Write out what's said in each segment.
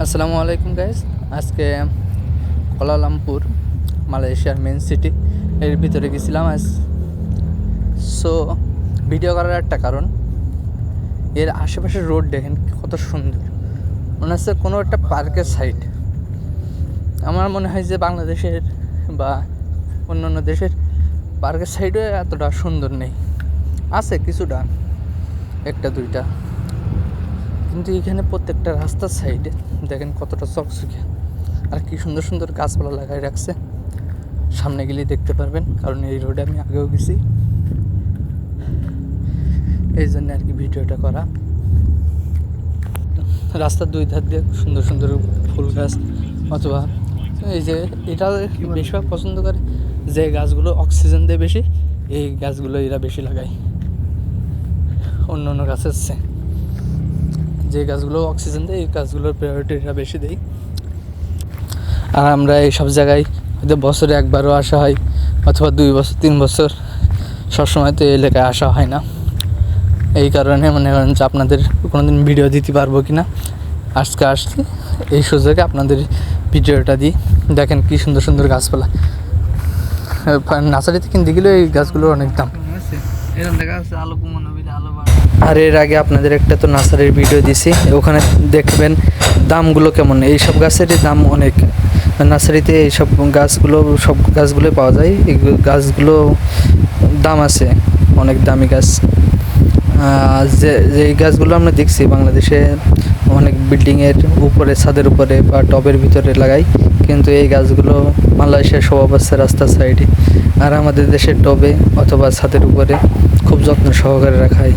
আসসালামু আলাইকুম গাইস আজকে কোলালামপুর, মালয়েশিয়ার মেন সিটি এর ভিতরে গেছিলাম আজ। সো ভিডিও করার একটা কারণ, এর আশেপাশের রোড দেখেন কত সুন্দর। মনে হচ্ছে কোনো একটা পার্কের সাইড আমার মনে হয় যে বাংলাদেশের বা অন্য অন্য দেশের পার্কের সাইডে এতটা সুন্দর নেই। আছে কিছুটা, একটা, দুইটা। কিন্তু এখানে প্রত্যেকটা রাস্তার সাইডে দেখেন কতটা চকচকে আর কি সুন্দর সুন্দর গাছপালা লাগাই রাখছে। সামনে গেলেই দেখতে পারবেন, কারণ এই রোডে আমি আগেও গেছি। এই জন্য আর কি ভিডিওটা করা। রাস্তার দুই ধার দিয়ে সুন্দর সুন্দর ফুল গাছ অথবা এই যে এটা বেশিরভাগ পছন্দ করে যে গাছগুলো অক্সিজেন দেয় বেশি, এই গাছগুলো এরা বেশি লাগায়। অন্য অন্য গাছের চেয়ে যে গাছগুলো অক্সিজেন দেয়, এই গাছগুলোর প্রায়োরিটিটা বেশি দেই। আর আমরা এই সব জায়গায় হয়তো বছরে একবারও আসা হয়, অথবা দুই বছর, তিন বছর সবসময় তো এই এলাকায় আসা হয় না। এই কারণে মনে করেন যে আপনাদের কোনোদিন ভিডিও দিতে পারব কি না আজকে আসছি, এই সুযোগে আপনাদের ভিডিওটা দিই। দেখেন কি সুন্দর সুন্দর গাছপালা। নার্সারিতে কিনতে গেলে এই গাছগুলোর অনেক দাম। দেখা যাচ্ছে আলো আর এর আগে আপনাদের একটা তো নার্সারির ভিডিও দিছি, ওখানে দেখবেন দামগুলো কেমন। এইসব গাছেরই দাম অনেক। নার্সারিতে এইসব গাছগুলো, সব গাছগুলো পাওয়া যায়, এই গাছগুলো দাম আছে, অনেক দামি গাছ। যে যে এই গাছগুলো আমরা দেখছি, বাংলাদেশে অনেক বিল্ডিংয়ের উপরে, ছাদের উপরে বা টবের ভিতরে লাগাই, কিন্তু এই গাছগুলো মালয়েশিয়ার সব আছে রাস্তার সাইডে আর আমাদের দেশের টবে অথবা ছাদের উপরে খুব যত্ন সহকারে রাখা হয়।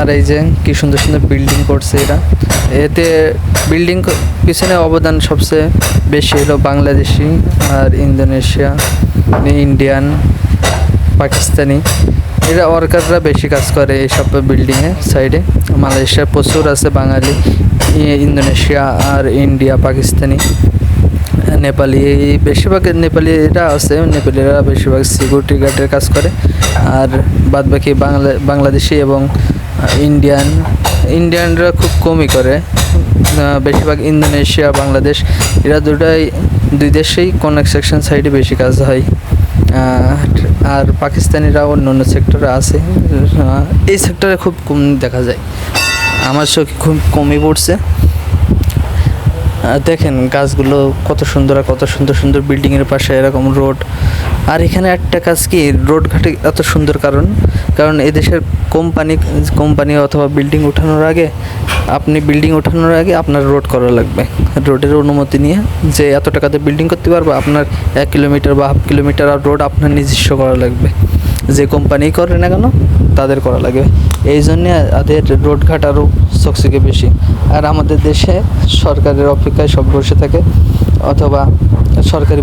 আর এই যে কি সুন্দর সুন্দর বিল্ডিং করছে এরা। এতে বিল্ডিং পিছনে অবদান সবচেয়ে বেশি হলো বাংলাদেশি আর ইন্দোনেশিয়া ইন্ডিয়ান, পাকিস্তানি। এরা ওয়ার্কাররা বেশি কাজ করে এইসব বিল্ডিংয়ে সাইডে মালয়েশিয়ার প্রচুর আছে বাঙালি ইন্দোনেশিয়া আর ইন্ডিয়া, পাকিস্তানি। নেপালি, বেশিরভাগ নেপালিরা আছে, নেপালিরা বেশিরভাগ সিকিউরিটি গার্ডের কাজ করে। আর বাদ বাকি বাংলা বাংলাদেশি এবং ইন্ডিয়ান, ইন্ডিয়ানরা খুব কমই করে। বেশিরভাগ ইন্দোনেশিয়া, বাংলাদেশ, এরা দুটাই দুই দেশেই কনস্ট্রাকশন সাইডে বেশি কাজ হয়। আর পাকিস্তানিরা অন্য অন্য সেক্টরে আছে। এই সেক্টরে খুব কম দেখা যায়। আমার চোখে খুব কমই পড়ছে। দেখেন গাছগুলো কত সুন্দর আর কত সুন্দর সুন্দর বিল্ডিংয়ের পাশে এরকম রোড আর এখানে একটা কাজ কি রোড ঘাটে এত সুন্দর কারণ কারণ এদেশের কোম্পানি কোম্পানি অথবা বিল্ডিং ওঠানোর আগে, আপনি বিল্ডিং ওঠানোর আগে আপনার রোড করা লাগবে। রোডের অনুমতি নিয়ে যে এত টাকাতে বিল্ডিং করতে পারব, আপনার এক কিলোমিটার বা হাফ কিলোমিটার আর রোড আপনার নিজস্ব করা লাগবে। যে কোম্পানি করে না কেন তাদের করা লাগে। এই জন্যে তাদের রোডঘাট আরও চকচকে বেশি। আর আমাদের দেশে সরকারের অপেক্ষায় সব বসে থাকে, অথবা সরকারি